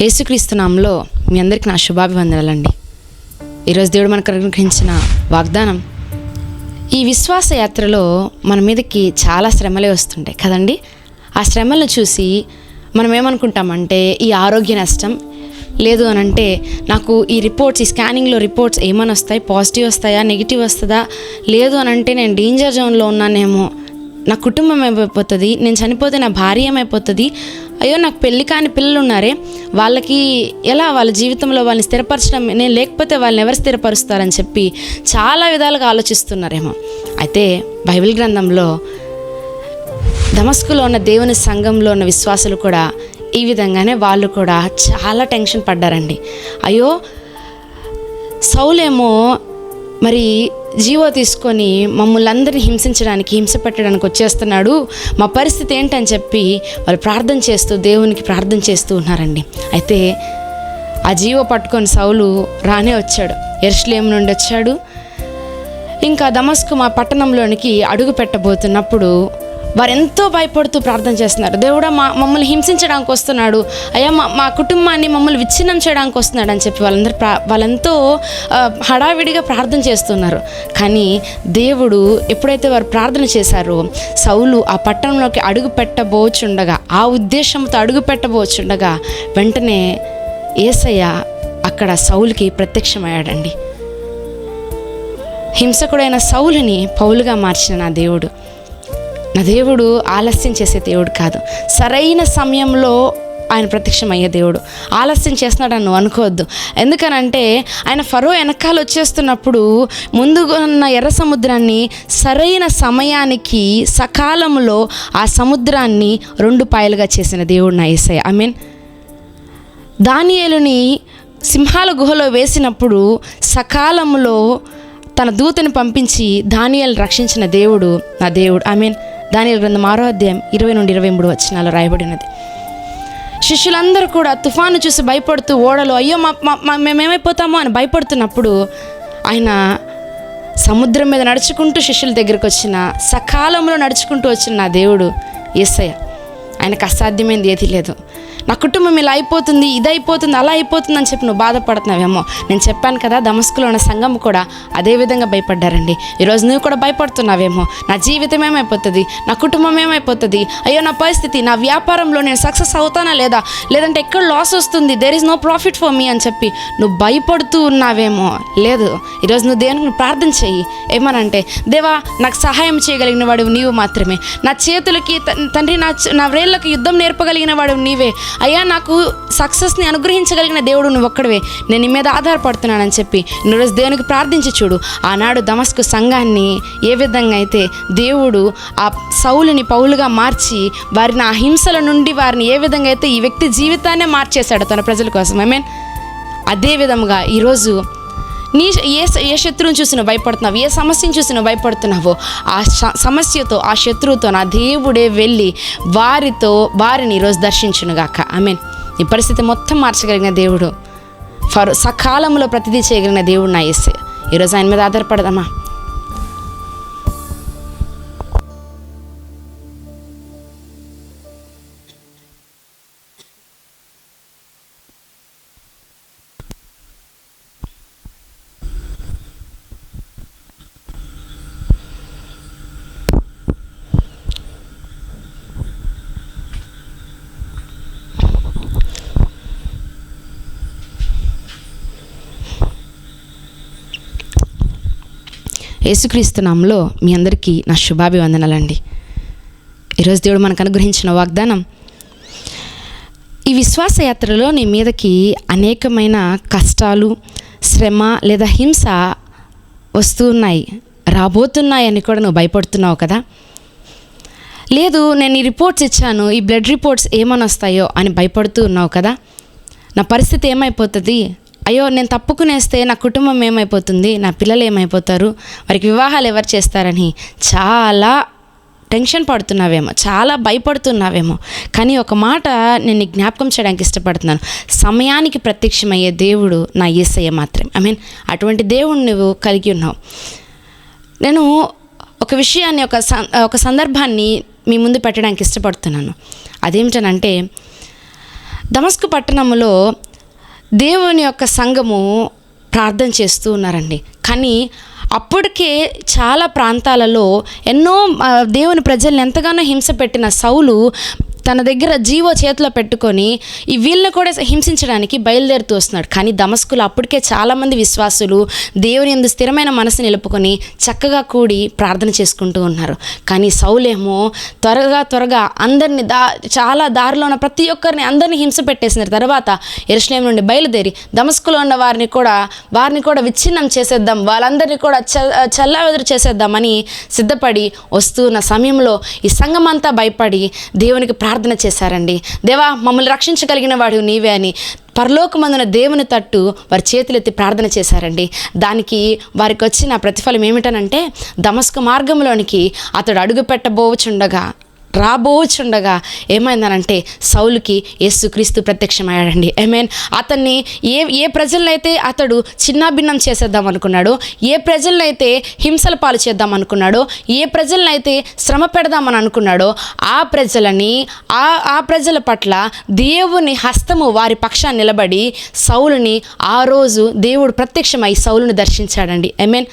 యేసుక్రీస్తునామంలో మీ అందరికీ నా శుభాభివందనాలండి. ఈరోజు దేవుడు మనకు అనుగ్రహించిన వాగ్దానం ఈ విశ్వాస యాత్రలో మన మీదకి చాలా శ్రమలే వస్తుంటాయి కదండి? ఆ శ్రమలను చూసి మనం ఏమనుకుంటామంటే ఈ ఆరోగ్య నష్టం లేదు అని అంటే నాకు ఈ రిపోర్ట్స్ ఈ స్కానింగ్లో రిపోర్ట్స్ ఏమని వస్తాయి పాజిటివ్ వస్తాయా నెగిటివ్ వస్తుందా లేదు అని అంటే నేను డేంజర్ జోన్లో ఉన్నానేమో నా కుటుంబం ఏమైపోతుంది నేను చనిపోతే నా భార్య ఏమైపోతుంది? అయ్యో నాకు పెళ్ళి కాని పిల్లలు ఉన్నారే వాళ్ళకి ఎలా వాళ్ళ జీవితంలో వాళ్ళని స్థిరపరచడం? నేను లేకపోతే వాళ్ళని ఎవరు స్థిరపరుస్తారని చెప్పి చాలా విధాలుగా ఆలోచిస్తున్నారేమో. అయితే బైబిల్ గ్రంథంలో దమస్కులో ఉన్న దేవుని సంఘంలో ఉన్న విశ్వాసులు కూడా ఈ విధంగానే వాళ్ళు కూడా చాలా టెన్షన్ పడ్డారండి. అయ్యో సౌలేమో మరి జీవో తీసుకొని మమ్మల్ని అందరినీ హింసించడానికి హింస పెట్టడానికి వచ్చేస్తున్నాడు. మా పరిస్థితి ఏంటని చెప్పి వాళ్ళు ప్రార్థన చేస్తూ దేవునికి ప్రార్థన చేస్తూ ఉన్నారండి. అయితే ఆ జీవో పట్టుకొని సౌలు రానే వచ్చాడు. ఎర్స్లేం నుండి వచ్చాడు. ఇంకా దమస్కు మా పట్టణంలోనికి అడుగు పెట్టబోతున్నప్పుడు వారు ఎంతో భయపడుతూ ప్రార్థన చేస్తున్నారు. దేవుడా మా మమ్మల్ని హింసించడానికి వస్తున్నాడు. అయ్యా మా మా కుటుంబాన్ని మమ్మల్ని విచ్ఛిన్నం చేయడానికి వస్తున్నాడు అని చెప్పి వాళ్ళందరూ ప్రా వాళ్ళెంతో హడావిడిగా ప్రార్థన చేస్తున్నారు. కానీ దేవుడు ఎప్పుడైతే వారు ప్రార్థన చేశారో సౌలు ఆ పట్టణంలోకి అడుగు పెట్టబోచుండగా ఆ ఉద్దేశంతో అడుగు పెట్టబోచుండగా వెంటనే ఏసయ్య అక్కడ సౌలుకి ప్రత్యక్షమయ్యాడండి. హింసకుడైన సౌలుని పౌలుగా మార్చిన నా దేవుడు. దేవుడు ఆలస్యం చేసే దేవుడు కాదు. సరైన సమయంలో ఆయన ప్రత్యక్షమయ్యే దేవుడు. ఆలస్యం చేస్తున్నాడు నువ్వు అనుకోవద్దు. ఎందుకనంటే ఆయన ఫరో వెనకాల వచ్చేస్తున్నప్పుడు ముందుగా ఉన్న ఎర్ర సముద్రాన్ని సరైన సమయానికి సకాలంలో ఆ సముద్రాన్ని రెండు పాయలుగా చేసిన దేవుడు నా ఐ మీన్ దానియేలుని సింహాల గుహలో వేసినప్పుడు సకాలంలో తన దూతని పంపించి దానియేలు రక్షించిన దేవుడు నా దేవుడు. ఐ మీన్ దాని గ్రంథం ఆరో అధ్యాయం ఇరవై నుండి ఇరవై మూడు వచ్చినాలో రాయబడినది శిష్యులందరూ కూడా తుఫాను చూసి భయపడుతూ ఓడలు అయ్యో మా మేమేమైపోతామో అని భయపడుతున్నప్పుడు ఆయన సముద్రం మీద నడుచుకుంటూ శిష్యుల దగ్గరికి వచ్చిన సకాలంలో నడుచుకుంటూ వచ్చిన నా దేవుడు యేసయ్య ఆయనకు అసాధ్యమైనది ఏది లేదు. నా కుటుంబం ఇలా అయిపోతుంది ఇది అయిపోతుంది అలా అయిపోతుంది అని చెప్పి నువ్వు బాధపడుతున్నావేమో. నేను చెప్పాను కదా దమస్కులో ఉన్న సంఘం కూడా అదే విధంగా భయపడ్డారండి. ఈరోజు నువ్వు కూడా భయపడుతున్నావేమో. నా జీవితం ఏమైపోతుంది? నా కుటుంబం ఏమైపోతుంది? అయ్యో నా పరిస్థితి నా వ్యాపారంలో నేను సక్సెస్ అవుతానా లేదా? లేదంటే ఎక్కడ లాస్ వస్తుంది? There is no profit for me అని చెప్పి నువ్వు భయపడుతూ ఉన్నావేమో. లేదు ఈరోజు నువ్వు దేవునికి ప్రార్థన చెయ్యి. ఏమనంటే దేవా నాకు సహాయం చేయగలిగిన వాడు నీవు మాత్రమే. నా చేతులకి తండ్రి నా నా వ్రేళ్ళకి యుద్ధం నేర్పగలిగిన వాడు నీవే. అయ్యా నాకు సక్సెస్ని అనుగ్రహించగలిగిన దేవుడు నువ్వు ఒక్కడవే నేను నీ మీద ఆధారపడుతున్నానని చెప్పి నువ్వు రోజు దేవునికి ప్రార్థించి చూడు. ఆనాడు దమస్కు సంఘాన్ని ఏ విధంగా అయితే దేవుడు ఆ సౌలుని పౌలుగా మార్చి వారిని ఆ హింసల నుండి వారిని ఏ విధంగా అయితే ఈ వ్యక్తి జీవితాన్నే మార్చేశాడు తన ప్రజల కోసం. ఐ మీన్ అదే విధముగా ఈరోజు నీ ఏ ఏ శత్రువుని చూసినా భయపడుతున్నావు? ఏ సమస్యను చూసినా భయపడుతున్నావో? ఆ సమస్యతో ఆ శత్రువుతో నా దేవుడే వెళ్ళి వారితో వారిని ఈరోజు దర్శించునుగాక. ఐ మీన్ ఈ పరిస్థితి మొత్తం మార్చగలిగిన దేవుడు. ఫర్ సకాలంలో ప్రతిదీ చేయగలిగిన దేవుడు నా ఎస్సే ఈరోజు ఆయన మీద ఆధారపడదామా? యేసుక్రీస్తు నామంలో మీ అందరికీ నా శుభాభివందనాలండి. ఈరోజు దేవుడు మనకు అనుగ్రహించిన వాగ్దానం ఈ విశ్వాస యాత్రలో నీ మీదకి అనేకమైన కష్టాలు శ్రమ లేదా హింస వస్తూ ఉన్నాయి రాబోతున్నాయని కూడా నువ్వు భయపడుతున్నావు కదా? లేదు నేను ఈ రిపోర్ట్స్ ఇచ్చాను ఈ బ్లడ్ రిపోర్ట్స్ ఏమని వస్తాయో అని భయపడుతూ ఉన్నావు కదా? నా పరిస్థితి ఏమైపోతుంది? అయ్యో నేను తప్పుకునేస్తే నా కుటుంబం ఏమైపోతుంది? నా పిల్లలు ఏమైపోతారు? వారికి వివాహాలు ఎవరు చేస్తారని చాలా టెన్షన్ పడుతున్నావేమో చాలా భయపడుతున్నావేమో. కానీ ఒక మాట నేను జ్ఞాపకం చేయడానికి ఇష్టపడుతున్నాను. సమయానికి ప్రత్యక్షమయ్యే దేవుడు నా ఈసయ్య మాత్రమే. ఐ మీన్ అటువంటి దేవుడు నువ్వు కలిగి ఉన్నావు. నేను ఒక విషయాన్ని ఒక ఒక సందర్భాన్ని మీ ముందు పెట్టడానికి ఇష్టపడుతున్నాను. అదేమిటనంటే దమస్కు పట్టణంలో దేవుని యొక్క సంఘము ప్రార్థన చేస్తూ ఉన్నారండి. కానీ అప్పటికే చాలా ప్రాంతాలలో ఎన్నో దేవుని ప్రజల్ని ఎంతగానో హింస పెట్టిన సౌలు తన దగ్గర జీవో చేతిలో పెట్టుకొని ఈ వీళ్ళని కూడా హింసించడానికి బయలుదేరుతూ వస్తున్నాడు. కానీ దమస్కులు అప్పటికే చాలామంది విశ్వాసులు దేవుని ఎందు స్థిరమైన మనసు నిలుపుకొని చక్కగా కూడి ప్రార్థన చేసుకుంటూ ఉన్నారు. కానీ సౌలేమో త్వరగా త్వరగా అందరిని దా చాలా దారిలో ఉన్న ప్రతి ఒక్కరిని అందరిని హింస పెట్టేసిన తర్వాత ఎరుషలేం నుండి బయలుదేరి దమస్కులో ఉన్న వారిని కూడా వారిని కూడా విచ్ఛిన్నం చేసేద్దాం వాళ్ళందరినీ కూడా చ చల్లావెదురు చేసేద్దామని సిద్ధపడి వస్తున్న సమయంలో ఈ సంఘం అంతా భయపడి దేవునికి ప్రార్థన ప్రార్థన చేశారండి. దేవా మమ్మల్ని రక్షించగలిగిన వాడు నీవే అని పరలోకమందున దేవుని తట్టు వారి చేతులెత్తి ప్రార్థన చేశారండి. దానికి వారికి వచ్చిన ప్రతిఫలం ఏమిటనంటే దమస్క మార్గంలోనికి అతడు అడుగు పెట్టబోచుండగా రాబోచుండగా ఏమైందనంటే సౌలుకి యేసుక్రీస్తు ప్రత్యక్షమయ్యాడండి. ఐ మీన్ అతన్ని ఏ ఏ ప్రజలనైతే అతడు చిన్నాభిన్నం చేసేద్దాం అనుకున్నాడో ఏ ప్రజలనైతే హింసల పాలు చేద్దాం అనుకున్నాడో ఏ ప్రజలనైతే శ్రమ పెడదామని అనుకున్నాడో ఆ ప్రజలని ఆ ఆ ప్రజల పట్ల దేవుని హస్తము వారి పక్షాన్ని నిలబడి సౌలుని ఆ రోజు దేవుడు ప్రత్యక్షమై సౌలుని దర్శించాడండి. ఐ మీన్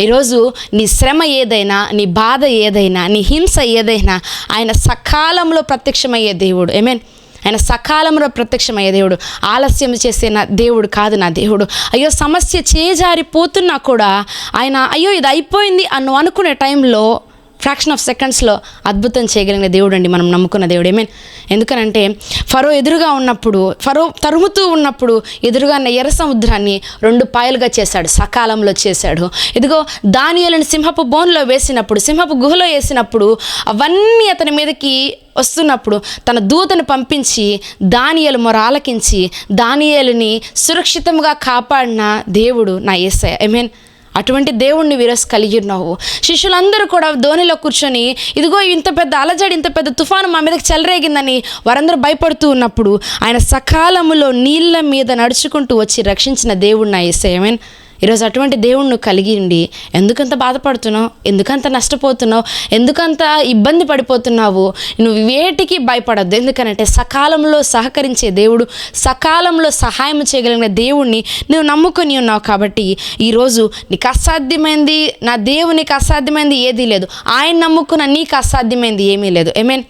ఈరోజు నీ శ్రమ ఏదైనా నీ బాధ ఏదైనా నీ హింస ఏదైనా ఆయన సకాలంలో ప్రత్యక్షమయ్యే దేవుడు. ఐ మీన్ ఆయన సకాలంలో ప్రత్యక్షమయ్యే దేవుడు. ఆలస్యం చేసే నా దేవుడు కాదు నా దేవుడు. అయ్యో సమస్య చేజారిపోతున్నా కూడా ఆయన అయ్యో ఇది అయిపోయింది అన్ను అనుకునే టైంలో ఫ్రాక్షన్ ఆఫ్ సెకండ్స్లో అద్భుతం చేయగలిగిన దేవుడు అండి మనం నమ్ముకున్న దేవుడు. ఏమేన్ ఎందుకనంటే ఫరో ఎదురుగా ఉన్నప్పుడు ఫరో తరుముతూ ఉన్నప్పుడు ఎదురుగా ఉన్న ఎర్ర సముద్రాన్ని రెండు పాయలుగా చేశాడు సకాలంలో చేశాడు. ఇదిగో దానియలను సింహపు బోన్లో వేసినప్పుడు సింహపు గుహలో వేసినప్పుడు అవన్నీ అతని మీదకి వస్తున్నప్పుడు తన దూతను పంపించి దానియలు మొర ఆలకించి దానియలుని సురక్షితంగా కాపాడిన దేవుడు నా ఏసై ఐ మీన్ అటువంటి దేవుణ్ణి వీరస్ కలిగి ఉన్నావు. శిష్యులందరూ కూడా ధోనిలో కూర్చొని ఇదిగో ఇంత పెద్ద అలజడి ఇంత పెద్ద తుఫాను మా మీదకి చెలరేగిందని వారందరూ భయపడుతూ ఉన్నప్పుడు ఆయన సకాలములో నీళ్ళ మీద నడుచుకుంటూ వచ్చి రక్షించిన దేవుణ్ణి నా ఐ మీన్ ఈరోజు అటువంటి దేవుణ్ణి కలిగి ఉండి ఎందుకంత బాధపడుతున్నావు? ఎందుకంత నష్టపోతున్నావు? ఎందుకంత ఇబ్బంది పడిపోతున్నావు? నువ్వు వేటికి భయపడద్దు. ఎందుకనంటే సకాలంలో సహకరించే దేవుడు సకాలంలో సహాయం చేయగలిగిన దేవుణ్ణి నువ్వు నమ్ముకొని ఉన్నావు కాబట్టి ఈరోజు నీకు అసాధ్యమైంది నా దేవునికి అసాధ్యమైంది ఏదీ లేదు. ఆయన నమ్ముకున్న నీకు అసాధ్యమైంది ఏమీ లేదు. ఐ మీన్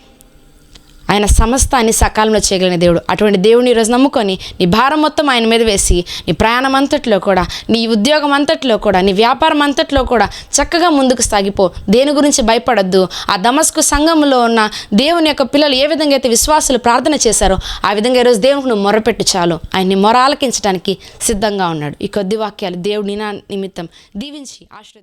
ఆయన సమస్తాన్ని సకాలంలో చేయగలిగిన దేవుడు. అటువంటి దేవుని ఈరోజు నమ్ముకొని నీ భారం మొత్తం ఆయన మీద వేసి నీ ప్రయాణం అంతట్లో కూడా నీ ఉద్యోగం అంతట్లో కూడా నీ వ్యాపారం అంతట్లో కూడా చక్కగా ముందుకు సాగిపో. దేని గురించి భయపడద్దు. ఆ దమస్కు సంఘంలో ఉన్న దేవుని యొక్క పిల్లలు ఏ విధంగా అయితే విశ్వాసులు ప్రార్థన చేశారో ఆ విధంగా ఈరోజు దేవునికి నువ్వు మొరపెట్టు చాలు. ఆయన్ని మొర ఆలకించడానికి సిద్ధంగా ఉన్నాడు. ఈ కొద్ది వాక్యాలు దేవుడి నా నిమిత్తం దీవించి ఆశ్రయ